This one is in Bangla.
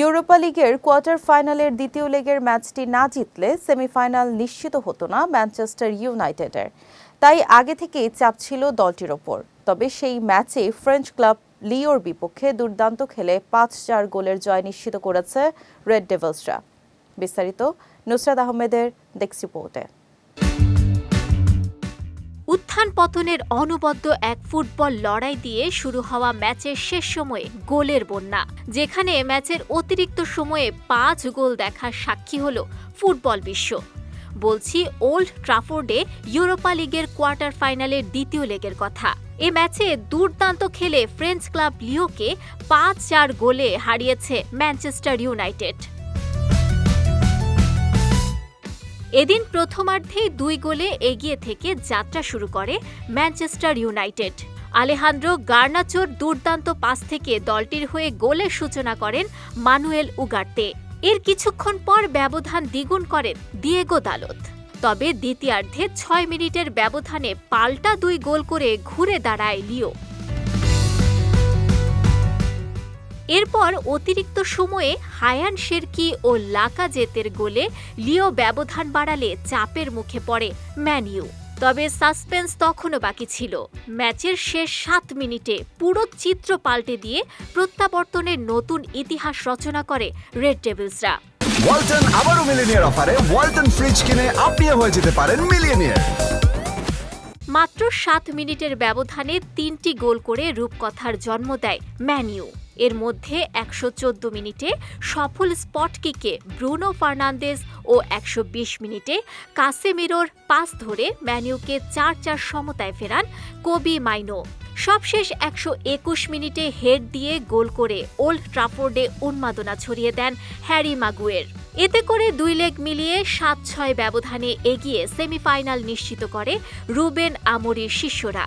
ইউরোপা লিগের কোয়ার্টার ফাইনালের দ্বিতীয় লেগের ম্যাচটি না জিতলে সেমিফাইনাল নিশ্চিত হতো না ম্যানচেস্টার ইউনাইটেডের। তাই আগে থেকেই চাপ ছিল দলটির ওপর। তবে সেই ম্যাচে ফ্রেঞ্চ ক্লাব লিওর বিপক্ষে দুর্দান্ত খেলে পাঁচ চার গোলের জয় নিশ্চিত করেছে রেড ডেভিলসরা। বিস্তারিত নুসরাত আহমেদের ডেস্ক রিপোর্টে। উত্থান পতনের অনবদ্য এক ফুটবল লড়াই দিয়ে শুরু হওয়া ম্যাচের শেষ সময়ে গোলের বন্যা, যেখানে ম্যাচের অতিরিক্ত সময়ে পাঁচ গোল দেখার সাক্ষী হল ফুটবল বিশ্ব। বলছি, ওল্ড ট্রাফোর্ডে ইউরোপা লিগের কোয়ার্টার ফাইনালের দ্বিতীয় লেগের কথা। এ ম্যাচে দুর্দান্ত খেলে ফ্রেঞ্চ ক্লাব লিওকে পাঁচ চার গোলে হারিয়েছে ম্যানচেস্টার ইউনাইটেড। এদিন প্রথমার্ধেই দুই গোলে এগিয়ে থেকে যাত্রা শুরু করে ম্যানচেস্টার ইউনাইটেড। আলেহান্দ্রো গার্নাচোর দুর্দান্ত পাস থেকে দলটির হয়ে গোলের সূচনা করেন মানুয়েল উগার্তে। এর কিছুক্ষণ পর ব্যবধান দ্বিগুণ করেন দিয়েগো দালত তবে দ্বিতীয়ার্ধে ছয় মিনিটের ব্যবধানে পাল্টা দুই গোল করে ঘুরে দাঁড়ায় লিও। এরপর অতিরিক্ত সময়ে হায়ান শেরকি ও লাকাজেতের গোলে লিও ব্যবধান বাড়ালে চাপের মুখে পড়ে ম্যানিউ তবে সাসপেন্স তখনও বাকি ছিল। ম্যাচের শেষ সাত মিনিটে পুরো চিত্র পাল্টে দিয়ে প্রত্যাবর্তনের নতুন ইতিহাস রচনা করে রেড ডেভিলসরা ওয়ালটন আবারও মিলিনিয়ার অফারে ওয়ালটন ফ্রিজ কিনে আপনিও হয়ে যেতে পারেন মিলিয়নিয়ার। মাত্র সাত মিনিটের ব্যবধানে তিনটি গোল করে রূপকথার জন্ম দেয় ম্যানইউ। এর মধ্যে একশো চোদ্দ মিনিটে সফল স্পট কিকে ব্রুনো ফার্নান্দেজ ও একশো বিশ মিনিটে কাসেমিরোর পাস ধরে ম্যানিউকে চার চার সমতায় ফেরান কবি মাইনো। সবশেষ একশো একুশ মিনিটে হেড দিয়ে গোল করে ওল্ড ট্রাফোর্ডে উন্মাদনা ছড়িয়ে দেন হ্যারি মাগুয়ের। এতে করে দুই লেগ মিলিয়ে সাত ছয় ব্যবধানে এগিয়ে সেমিফাইনাল নিশ্চিত করে রুবেন আমরির শিষ্যরা।